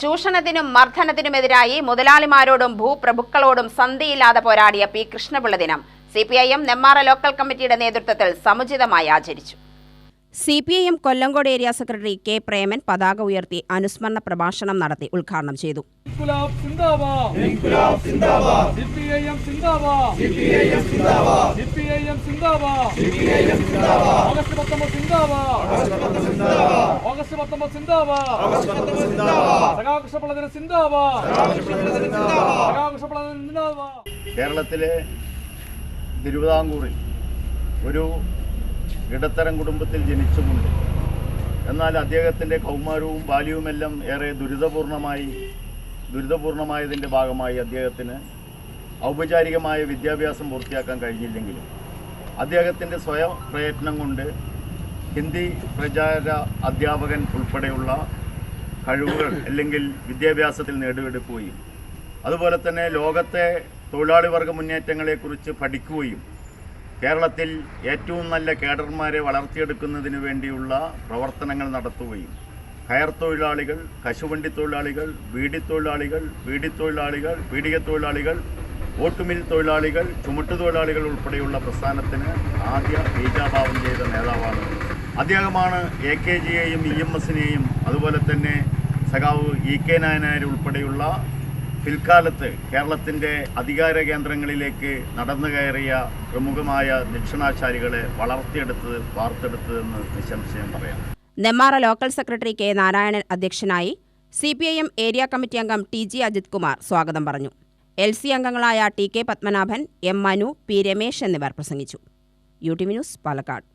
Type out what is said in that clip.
ചൂഷണത്തിനും മർദ്ദനത്തിനുമെതിരായി മുതലാളിമാരോടും ഭൂപ്രഭുക്കളോടും സന്ധിയില്ലാതെ പോരാടിയ പി. കൃഷ്ണപിള്ള ദിനം C. P. I. M Nemmara local കമ്മിറ്റിയുടെ നേതൃത്വത്തിൽ സമുചിതമായി ആചരിച്ചു. C. P. I. M Kollengode area secretary K. Preman പതാക ഉയർത്തി അനുസ്മരണ പ്രഭാഷണം നടത്തി ഉദ്ഘാടനം ചെയ്തു. ഇൻകുലാബ് സിന്ദാബാദ്. സിന്ദാബാദ്. സിപിഐഎം സിന്ദാബാദ്. സിപിഐഎം സിന്ദാബാദ്. സിപിഐഎം സിന്ദാബാദ്. സിപിഐഎം സിന്ദാബാദ്. ഓഗസ്റ്റ് 19 സിന്ദാബാദ്. ഓഗസ്റ്റ് 19 സിന്ദാബാദ്. ഓഗസ്റ്റ് 19 സിന്ദാബാദ്. സഖാകൃഷ്ണപിള്ള സിന്ദാബാദ്. സിന്ദാബാദ് സഖാകൃഷ്ണപിള്ള സിന്ദാബാദ്. കേരളത്തിലെ തിരുവിതാംകൂറിൽ ഒരു ഇടത്തരം കുടുംബത്തിൽ ജനിച്ചുമുണ്ട് എന്നാൽ അദ്ദേഹത്തിന്റെ കൗമാരവും ബാല്യവുമെല്ലാം ഏറെ ദുരിതപൂർണമായി ദുരിതപൂർണമായതിന്റെ ഭാഗമായി അദ്ദേഹത്തിന് ഔപചാരികമായ വിദ്യാഭ്യാസം പൂർത്തിയാക്കാൻ കഴിഞ്ഞില്ലെങ്കിലും അദ്ദേഹത്തിന്റെ സ്വയം പ്രയത്നം കൊണ്ട് ഹിന്ദി പ്രചാര അധ്യാപകൻ ഉൾപ്പെടെയുള്ള കഴിവുകൾ അല്ലെങ്കിൽ വിദ്യാഭ്യാസത്തിൽ നേടിയെടുക്കുകയും അതുപോലെ തന്നെ ലോകത്തെ തൊഴിലാളി വർഗ മുന്നേറ്റങ്ങളെക്കുറിച്ച് പഠിക്കുകയും കേരളത്തിൽ ഏറ്റവും നല്ല കേഡർമാരെ വളർത്തിയെടുക്കുന്നതിന് വേണ്ടിയുള്ള പ്രവർത്തനങ്ങൾ നടത്തുകയും കയർ തൊഴിലാളികൾ കശുവണ്ടി തൊഴിലാളികൾ ബീഡി തൊഴിലാളികൾ ബീഡി തൊഴിലാളികൾ പീഡിക തൊഴിലാളികൾ ഓട്ടുമിൽ തൊഴിലാളികൾ ചുമട്ടുതൊഴിലാളികൾ ഉൾപ്പെടെയുള്ള പ്രസ്ഥാനത്തിന് ആദ്യ ബീജാഭാവം ചെയ്ത നേതാവാണ് അദ്ദേഹമാണ് എ കെ ജിയെയും ഇ എം എസിനെയും അതുപോലെ തന്നെ സഖാവ് ഇ കെ നായനായർ ഉൾപ്പെടെയുള്ള പിൽക്കാലത്ത് കേരളത്തിന്റെ അധികാര കേന്ദ്രങ്ങളിലേക്ക് നടന്നു കയറിയ പ്രമുഖമായ ദക്ഷിണാചാരികളെ വളർത്തിയെടുത്തത് വാർത്തെടുത്തതെന്ന് നിശംശയം പറയാം. Nemmara local secretary K Narayanan അധ്യക്ഷനായി C P I M area committee അംഗം ടി ജി അജിത് കുമാർ സ്വാഗതം പറഞ്ഞു. എൽ സി അംഗങ്ങളായ T K Padmanabhan M Manu P Ramesh എന്നിവർ പ്രസംഗിച്ചു. U T V news Palakkad.